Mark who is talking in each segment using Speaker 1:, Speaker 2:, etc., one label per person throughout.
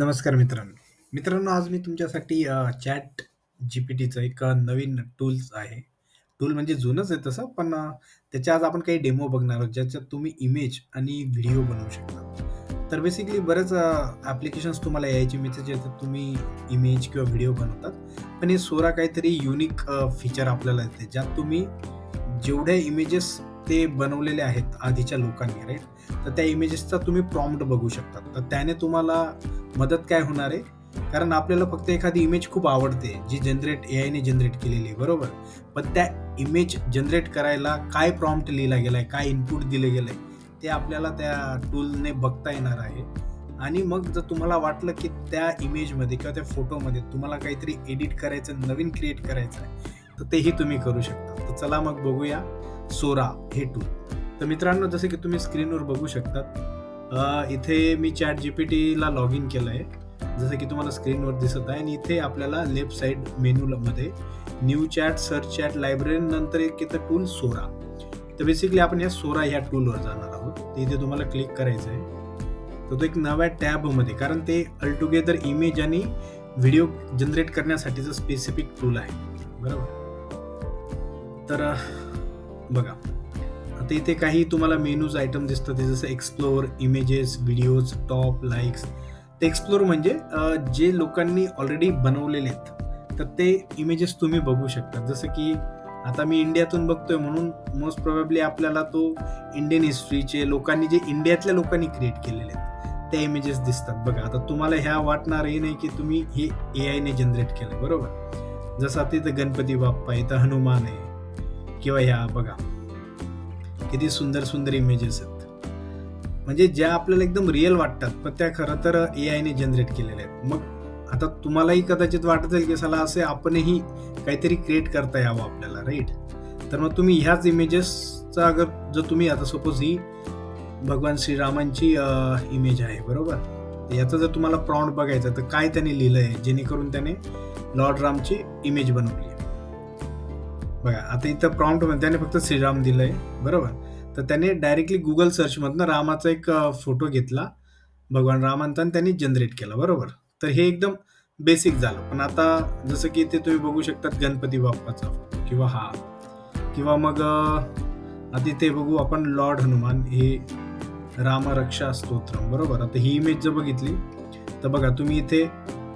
Speaker 1: नमस्कार मित्रांनो. मित्रांनो, आज मी तुमच्यासाठी चॅट जी पी टीचं एक नवीन टूल्स आहे. टूल म्हणजे जुनंच आहे तसं, पण त्याच्या आज आपण काही डेमो बघणार आहोत, ज्याच्यात तुम्ही इमेज आणि व्हिडिओ बनवू शकता. तर बेसिकली बरेच ॲप्लिकेशन्स तुम्हाला यायचे मिळतात, ज्याच्यात तुम्ही इमेज किंवा व्हिडिओ बनवतात. पण हे सोरा काहीतरी युनिक फीचर आपल्याला येते, ज्यात तुम्ही जेवढ्या इमेजेस ते बनवलेले आहेत आधीच्या लोकांनी राईट, तर त्या इमेजेसचा तुम्ही प्रॉम्प्ट बघू शकता. तर त्याने तुम्हाला मदत काय होणार आहे? कारण आपल्याला फक्त एखादी इमेज खूप आवडते, जी जनरेट एआयने जनरेट केलेली आहे, बरोबर? पण त्या इमेज जनरेट करायला काय प्रॉम्प्ट लिहिला गेलाय, काय इनपुट दिलं गेलंय, ते आपल्याला त्या टूलने बघता येणार आहे. आणि मग जर तुम्हाला वाटलं, की त्या इमेजमध्ये किंवा त्या फोटोमध्ये तुम्हाला काहीतरी एडिट करायचं, नवीन क्रिएट करायचं आहे, तर तेही तुम्ही करू शकता. तर चला मग बघूया सोरा हे टूल. तर मित्रांनो, जसं की तुम्ही स्क्रीनवर बघू शकतात, इथे मी चॅट जी पी टीला लॉग इन केलं आहे. जसं की तुम्हाला स्क्रीनवर दिसत आहे आणि इथे आपल्याला लेफ्ट साईड मेनूमध्ये new chat, search chat, library नंतर एक येतं टूल सोरा तर बेसिकली आपण या सोरा ह्या टूलवर जाणार आहोत. तर इथे तुम्हाला क्लिक करायचं आहे. तर तो एक नव्या टॅबमध्ये कारण ते अल्टुगेदर इमेज आणि व्हिडिओ जनरेट करण्यासाठीचं स्पेसिफिक टूल आहे. बरोबर? तर बघा. आता इथे काही तुम्हाला मेनूज आयटम दिसतात ते जसं explore, images, videos, top, likes ते एक्सप्लोर म्हणजे जे लोकांनी ऑलरेडी बनवलेले आहेत, तर ते इमेजेस तुम्ही बघू शकता. जसं की आता मी इंडियातून बघतोय म्हणून मोस्ट प्रोबॅबली आपल्याला तो इंडियन हिस्ट्रीचे लोकांनी जे इंडियातल्या लोकांनी क्रिएट केलेले आहेत, त्या इमेजेस दिसतात. बघा, आता तुम्हाला ह्या वाटणारही नाही, की तुम्ही हे आयने जनरेट केलं बरोबर? जसं आता इथं गणपती बाप्पा, इथं हनुमान आहे किंवा ह्या बघा. किती सुंदर, सुंदर इमेजेस आहेत. म्हणजे ज्या आपल्याला एकदम रिअल वाटतात, पण त्या खरं तर ए आयने जनरेट केलेल्या आहेत. मग आता तुम्हालाही कदाचित वाटत असेल, की चला असे आपणही काहीतरी क्रिएट करता यावं आपल्याला, राईट? तर मग तुम्ही ह्याच इमेजेसचा अगर जर तुम्ही आता सपोज ही भगवान श्रीरामांची इमेज आहे, बरोबर? याचं याचा जर तुम्हाला प्रॉम्प्ट बघायचा तर काय त्याने लिहिलं आहे जेणेकरून त्याने लॉर्ड रामची इमेज बनवली बघा, आता इथं प्रॉम्प्टमध्ये त्याने फक्त श्रीराम दिलंय, बरोबर? तर त्याने डायरेक्टली गुगल सर्चमधनं रामाचा एक फोटो घेतला, भगवान रामांचा आणि त्यांनी जनरेट केला, बरोबर? तर हे एकदम बेसिक झालं. पण आता जसं की इथे तुम्ही बघू शकतात गणपती बाप्पाचा फोटो किंवा हा किंवा मग आधी ते बघू आपण लॉर्ड हनुमान हे रामरक्षा स्तोत्रम, बरोबर? आता ही इमेज जर बघितली, तर बघा तुम्ही इथे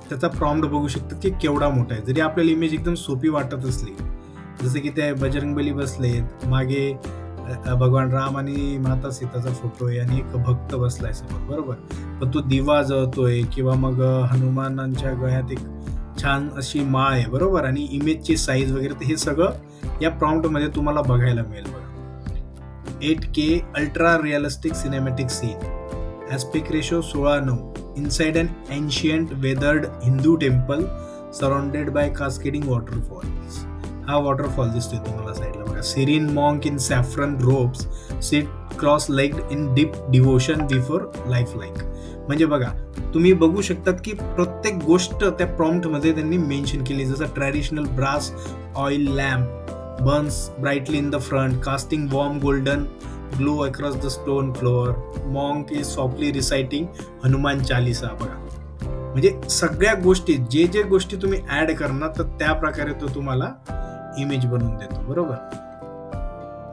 Speaker 1: त्याचा प्रॉम्प्ट बघू शकता, की केवढा मोठा आहे. जरी आपल्याला इमेज एकदम सोपी वाटत असली, जसं की ते बजरंगबली बसलेत, मागे भगवान राम आणि माता सीताचा फोटो आहे आणि एक भक्त बसलाय समोर, बरोबर? पण तो दिवा जळतोय किंवा मग हनुमानांच्या गळ्यात एक छान अशी माळ आहे, बरोबर? आणि इमेजची साईज वगैरे तर हे सगळं या प्रॉम्प्टमध्ये तुम्हाला बघायला मिळेल बघा. 8K ultra realistic cinematic scene. Aspect ratio 16:9. Inside an ancient weathered Hindu temple surrounded by cascading waterfalls. हा वॉटरफॉल दिसतोय तुम्हाला साईडला बघा. Serene monk in saffron robes seat cross legged in deep devotion before lifelike. म्हणजे बघा, तुम्ही बघू शकतात, की प्रत्येक गोष्ट त्या प्रॉम्प्टमध्ये त्यांनी मेन्शन केली. जसं traditional brass oil lamp burns brightly in the front, casting warm golden glow across the stone floor. Monk is softly reciting Hanuman Chalisa बघा. म्हणजे सगळ्या गोष्टी जे, जे गोष्टी तुम्ही ॲड करणार, तर त्या प्रकारे तो तुम्हाला इमेज बनवून देतो, बरोबर?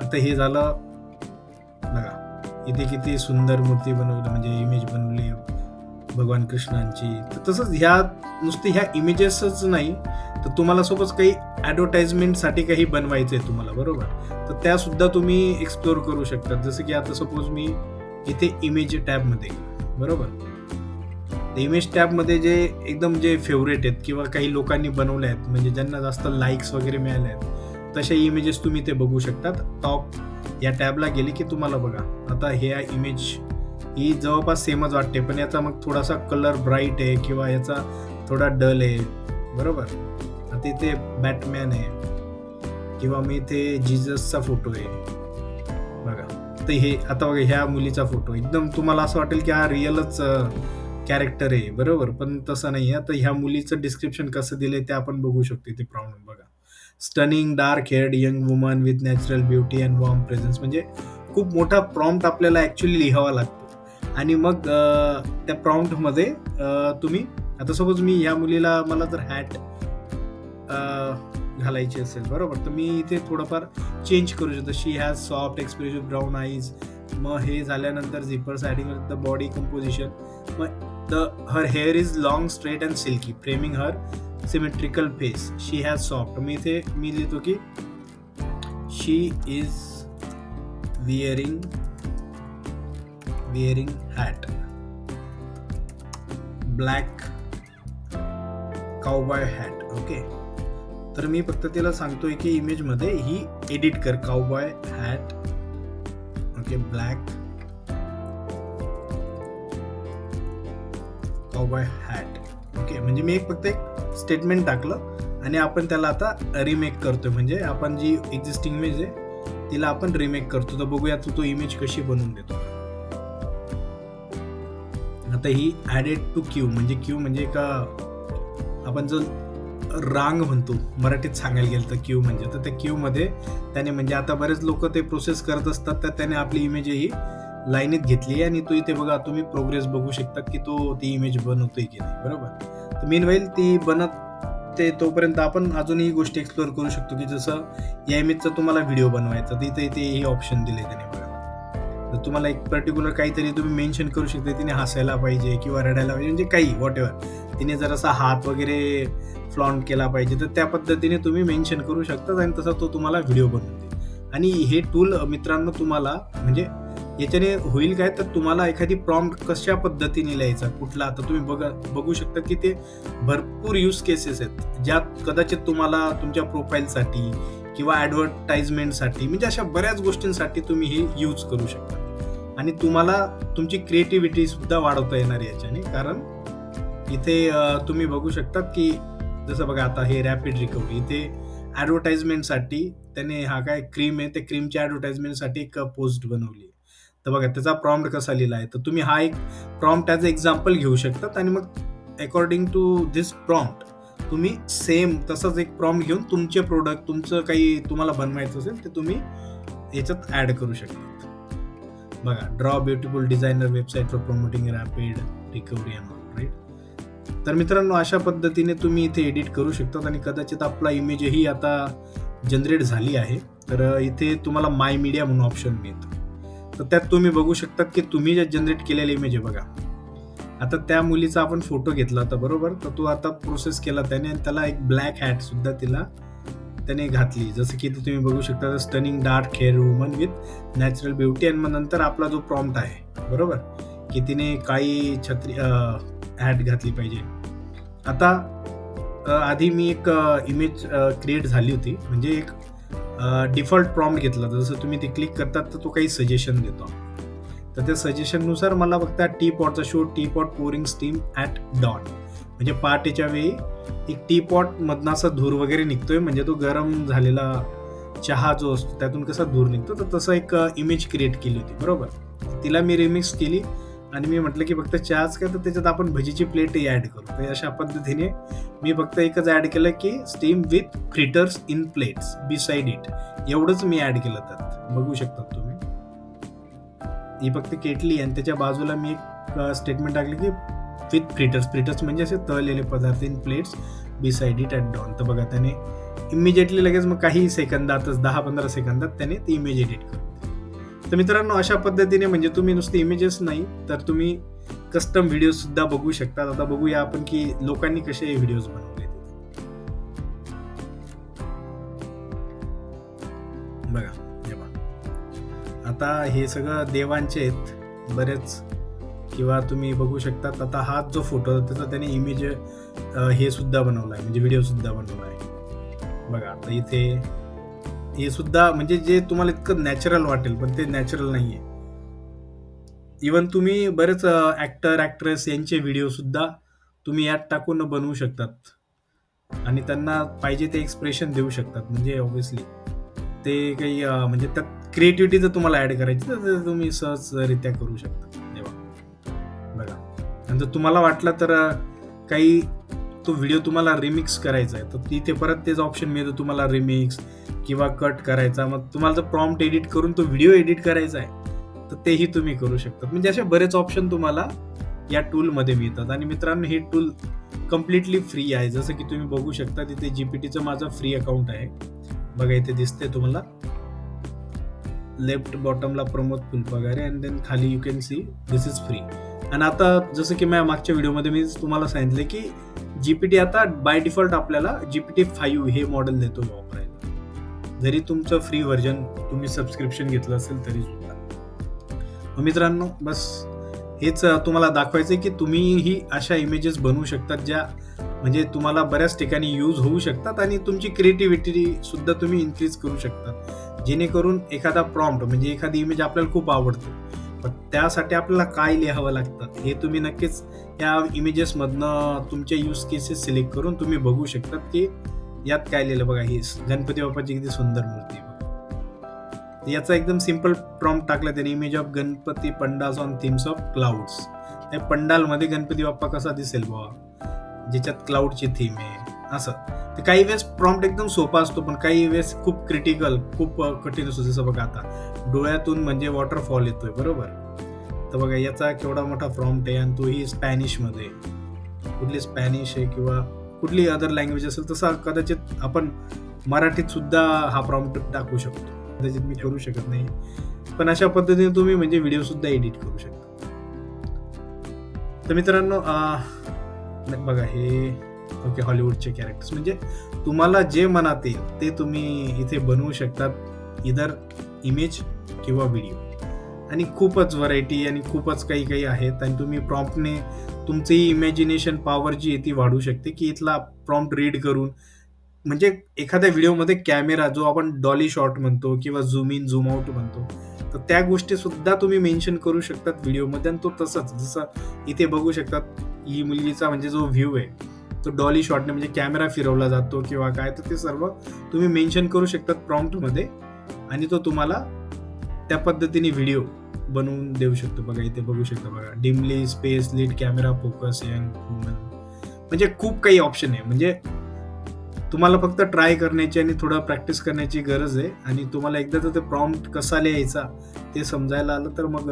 Speaker 1: आता हे झालं बघा, इथे किती सुंदर मूर्ती बनवली म्हणजे इमेज बनवली भगवान कृष्णांची. तर तसंच ह्या नुसती ह्या इमेजेसच नाही, तर तुम्हाला सपोज काही ॲडव्हर्टाइजमेंटसाठी काही बनवायचं आहे तुम्हाला, बरोबर? तर त्यासुद्धा तुम्ही एक्सप्लोर करू शकता. जसं की आता सपोज मी इथे इमेज टॅबमध्ये बरोबर? इमेज टॅबमध्ये जे एकदम जे फेवरेट आहेत किंवा काही लोकांनी बनवले आहेत, म्हणजे ज्यांना जास्त लाइक्स वगैरे मिळाले आहेत, तशा इमेजेस तुम्ही ते बघू शकतात. टॉप या टॅबला गेले की तुम्हाला बघा, आता ह्या इमेज ही जवळपास सेमच वाटते, पण याचा मग थोडासा कलर ब्राईट आहे किंवा याचा थोडा डल आहे, बरोबर? आता इथे बॅटमॅन आहे किंवा मी इथे जीजसचा फोटो आहे. बघा, तर हे आता बघा ह्या मुलीचा फोटो एकदम तुम्हाला असं वाटेल, की हा रिअलच कॅरेक्टर आहे, बरोबर? पण तसं नाही आहे तर ह्या मुलीचं डिस्क्रिप्शन कसं दिलंय ते आपण बघू शकतो इथे प्रॉम्प्ट बघा. Stunning dark haired young woman with natural beauty and warm presence म्हणजे खूप मोठा प्रॉम्प्ट आपल्याला ॲक्च्युली लिहावा लागतो. आणि मग त्या प्रॉम्प्टमध्ये तुम्ही आता सपोज मी ह्या मुलीला मला जर हॅट घालायची असेल बरोबर तर मी इथे थोडंफार चेंज करू शकतो she has soft expressive brown eyes मग हे झाल्यानंतर झिपर ॲडिंग द बॉडी कंपोजिशन मग the her hair is long straight and silky framing her symmetrical face she has soft मी इथे मी लिहितो की she is wearing wearing hat black cowboy hat okay तर मी फक्त तिला सांगतोय की इमेजमध्ये ही एडिट कर cowboy hat okay black cowboy hat okay म्हणजे मी एक फक्त एक स्टेटमेंट टाकलं आणि आपण त्याला आता रिमेक करतोय. म्हणजे आपण जी एक्झिस्टिंग इमेज आहे तिला आपण रिमेक करतो. तर बघूया तू तो इमेज कशी बनवून देतो. आता ही ॲडेड टू क्यू म्हणजे क्यू म्हणजे का आपण जो रांग म्हणतो मराठीत सांगायला गेलं तर क्यू म्हणजे. तर त्या क्यूमध्ये त्याने म्हणजे आता बरेच लोक ते प्रोसेस करत असतात तर त्याने आपली इमेज ही लाईनीत घेतली आणि तो इथे बघा तुम्ही प्रोग्रेस बघू शकता की तो ती इमेज बनवतोय की नाही बरोबर? तर मेन वेल ती बनत ते तोपर्यंत आपण अजूनही गोष्टी एक्सप्लोअर करू शकतो की जसं या इमेजचा तुम्हाला व्हिडिओ बनवायचा तर इथे इथे हे ऑप्शन दिले त्याने बघा. तर तुम्हाला एक पर्टिक्युलर काहीतरी तुम्ही मेन्शन करू शकता तिने हसायला पाहिजे किंवा रडायला पाहिजे म्हणजे काही वॉट एव्हर तिने जर असा हात वगैरे फ्लॉन्ट केला पाहिजे तर त्या पद्धतीने तुम्ही मेन्शन करू शकता आणि तसा तो तुम्हाला व्हिडिओ बनवून देईल. आणि हे टूल मित्रांनो तुम्हाला म्हणजे याच्याने होईल काय तर तुम्हाला एखादी प्रॉम्प्ट कशा पद्धतीने लिहायचा कुठला? आता तुम्ही बघा बघू शकता की ते भरपूर यूज केसेस आहेत ज्यात कदाचित तुम्हाला तुमच्या प्रोफाईलसाठी किंवा ॲडव्हर्टाइजमेंटसाठी म्हणजे अशा बऱ्याच गोष्टींसाठी तुम्ही हे यूज करू शकता. आणि तुम्हाला तुमची क्रिएटिव्हिटी सुद्धा वाढवता येणार याच्याने कारण इथे तुम्ही बघू शकता की जसं बघा आता हे रॅपिड रिकव्हरी इथे ॲडव्हर्टाइजमेंटसाठी त्याने हा काय क्रीम आहे त्या क्रीमच्या ॲडव्हर्टाइजमेंटसाठी एक पोस्ट बनवली तर बघा त्याचा प्रॉम्प्ट कसा लिहिला आहे? तर तुम्ही हा एक प्रॉम्प्ट ॲज एक्झाम्पल घेऊ शकतात आणि मग अकॉर्डिंग टू धिस प्रॉम्प्ट तुम्ही सेम तसंच एक प्रॉम्प्ट घेऊन तुमचे प्रोडक्ट तुमचं काही तुम्हाला बनवायचं असेल ते तुम्ही याच्यात ॲड करू शकतात. बघा draw beautiful designer website for promoting rapid recovery and all right तर मित्रांनो अशा पद्धतीने तुम्ही इथे एडिट करू शकतात आणि कदाचित आपला इमेजही आता जनरेट झाली आहे. तर इथे तुम्हाला माय मीडिया म्हणून ऑप्शन मिळतं. तर त्यात तुम्ही बघू शकतात की तुम्ही जे जनरेट केलेले इमेज आहे बघा. आता त्या मुलीचा आपण फोटो घेतला होता बरोबर? तर तो आता प्रोसेस केला त्याने आणि त्याला एक ब्लॅक हॅट सुद्धा तिला त्याने घातली. जसं की तुम्ही बघू शकता stunning dark hair woman with natural beauty आणि मग नंतर आपला जो प्रॉम्प्ट आहे बरोबर? की तिने काळी छत्री हॅट घातली पाहिजे. आता आधी मी एक इमेज क्रिएट झाली होती. म्हणजे एक डिफॉल्ट प्रॉम्प्ट घेतला. जसं तुम्ही ते क्लिक करतात तर तो काही सजेशन देतो. तर त्या सजेशननुसार मला फक्त tea पॉटचा show teapot pouring steam at dawn म्हणजे पहाटेच्या वेळी एक टी पॉटमधनं असा धूर वगैरे निघतोय म्हणजे तो गरम झालेला चहा जो असतो त्यातून कसा धूर निघतो तर तसं एक इमेज क्रिएट केली होती. बरोबर? तिला मी रिमिक्स केली. आणि मी म्हटलं की फक्त चहाच काय तर त्याच्यात आपण भजीची प्लेटही ॲड करू. तर अशा पद्धतीने मी फक्त एकच ॲड केलं की steam with fritters in plates beside it एवढंच मी ॲड केलं त्यात. बघू शकता तुम्ही. ही फक्त केटली आणि त्याच्या बाजूला मी एक स्टेटमेंट टाकली की विथ फ्रिटर्स फ्रिटर्स म्हणजे असे तळलेले पदार्थ in plates beside it at dawn तर बघा त्याने इमिजिएटली लगेच मग काही सेकंदातच दहा पंधरा सेकंदात त्याने ती इमेज एडिट तर मित्रांनो अशा पद्धतीने म्हणजे तुम्ही नुसते इमेजेस नाही तर तुम्ही कस्टम व्हिडिओ सुद्धा बघू शकता आता बघूया आपण की लोकांनी कसे व्हिडिओज बनवले बघा हे बघा. आता हे सगळं देवांचे आहेत बरेच. किंवा तुम्ही बघू शकता आता हा जो फोटो त्याचा त्याने इमेज हे सुद्धा बनवला आहे म्हणजे व्हिडिओ सुद्धा बनवला आहे. बघा आता इथे हे सुद्धा म्हणजे जे तुम्हाला इतकं नॅचरल वाटेल पण ते नॅचरल नाही आहे इवन तुम्ही बरेच ॲक्टर ॲक्ट्रेस यांचे व्हिडिओसुद्धा तुम्ही यात टाकून बनवू शकतात. आणि त्यांना पाहिजे ते एक्सप्रेशन देऊ शकतात. म्हणजे ऑब्व्हियसली ते काही म्हणजे त्यात क्रिएटिव्हिटी जर तुम्हाला ॲड करायची तर तुम्ही सहजरित्या करू शकता. तेव्हा बघा. नंतर तुम्हाला वाटलं तर काही तो व्हिडिओ तुम्हाला रिमिक्स करायचा आहे. तर तिथे परत तेच ऑप्शन मिळतं तुम्हाला रिमिक्स किंवा कट करायचा. मग तुम्हाला जर प्रॉम्प्ट एडिट करून तो व्हिडिओ एडिट करायचा आहे तर तेही तुम्ही करू शकता. म्हणजे असे बरेच ऑप्शन तुम्हाला या टूलमध्ये मिळतात. आणि मित्रांनो हे टूल कम्प्लिटली फ्री आहे. जसं की तुम्ही बघू शकता तिथे जी पी टीचं माझं फ्री अकाउंट आहे. बघा इथे दिसते तुम्हाला. लेफ्ट बॉटमला प्रमोद फुलपगारे अँड देन खाली you can see this is free आणि आता जसं की मी मागच्या व्हिडिओमध्ये मी तुम्हाला सांगितले की जीपीटी आता बाय डिफॉल्ट आपल्याला जीपीटी फाईव्ह हे मॉडेल देतो वापरायला. जरी तुमचं फ्री व्हर्जन तुम्ही सबस्क्रिप्शन घेतलं असेल तरी सुद्धा. मग मित्रांनो बस हेच तुम्हाला दाखवायचं की तुम्हीही अशा इमेजेस बनवू शकतात ज्या म्हणजे तुम्हाला बऱ्याच ठिकाणी यूज होऊ शकतात आणि तुमची क्रिएटिव्हिटी सुद्धा तुम्ही इन्क्रीज करू शकता. जेणेकरून एखादा प्रॉम्प्ट म्हणजे एखादी इमेज आपल्याला खूप आवडते. पण त्यासाठी आपल्याला काय लिहावं लागतं? हे तुम्ही नक्कीच या इमेजेसमधनं तुमचे यूज केसेस सिलेक्ट करून तुम्ही बघू शकतात की यात काय लिहिलं. बघा ही गणपती बाप्पाची किती सुंदर मूर्ती बघा. याचा एकदम सिंपल प्रॉम्प्ट टाकला त्याने. Image of Ganpati pandals on themes of clouds त्या पंडालमध्ये गणपती बाप्पा कसा दिसेल बाबा ज्याच्यात क्लाउडची थीम आहे. असं. तर काही वेळेस प्रॉम्प्ट एकदम सोपा असतो पण काही वेळेस खूप क्रिटिकल खूप कठीण असतो. जसं बघा आता डोळ्यातून म्हणजे वॉटरफॉल येतोय बरोबर? तर बघा याचा केवढा मोठा प्रॉम्प्ट आहे आणि तोही स्पॅनिशमध्ये कुठली स्पॅनिश आहे किंवा कुठली अदर लँग्वेज असेल तसा कदाचित आपण मराठीत सुद्धा हा प्रॉम्प्ट टाकू शकतो. कदाचित मी करू शकत नाही. पण अशा पद्धतीने तुम्ही म्हणजे व्हिडिओ सुद्धा एडिट करू शकता. तर मित्रांनो बघा हे ओके हॉलिवूडचे कॅरेक्टर्स म्हणजे तुम्हाला जे मनात येईल ते तुम्ही इथे बनवू शकतात. इधर इमेज किंवा व्हिडिओ आणि खूपच व्हरायटी आणि खूपच काही काही आहेत आणि तुम्ही प्रॉम्प्टने तुमची इमॅजिनेशन पॉवर जी आहे ती वाढू शकते की इथला प्रॉम्प्ट रीड करून म्हणजे एखाद्या व्हिडिओमध्ये कॅमेरा जो आपण डॉली शॉट म्हणतो किंवा झूम इन झूम आउट म्हणतो तर त्या गोष्टीसुद्धा तुम्ही मेन्शन करू शकतात व्हिडिओमध्ये आणि तो तसंच जसं इथे बघू शकतात ही मुलगीचा म्हणजे जो व्ह्यू आहे तो डॉली शॉटने म्हणजे कॅमेरा फिरवला जातो किंवा काय तर ते सर्व तुम्ही मेन्शन करू शकतात प्रॉम्प्टमध्ये आणि तो तुम्हाला त्या पद्धतीने व्हिडिओ बनवून देऊ शकतो. बघा इथे बघू शकता बघा. Dimly space lit camera focus young म्हणजे खूप काही ऑप्शन आहे. म्हणजे तुम्हाला फक्त ट्राय करण्याची आणि थोडं प्रॅक्टिस करण्याची गरज आहे. आणि तुम्हाला एकदा तर ते प्रॉम्प्ट कसा लिहायचा ते समजायला आलं तर मग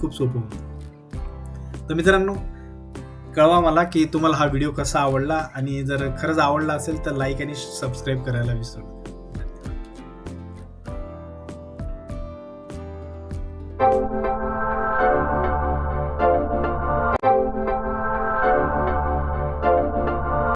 Speaker 1: खूप सोपं होतं तर मित्रांनो कळवा मला की तुम्हाला हा व्हिडिओ कसा आवडला. आणि जर खरंच आवडला असेल तर लाईक आणि सबस्क्राईब करायला विसरू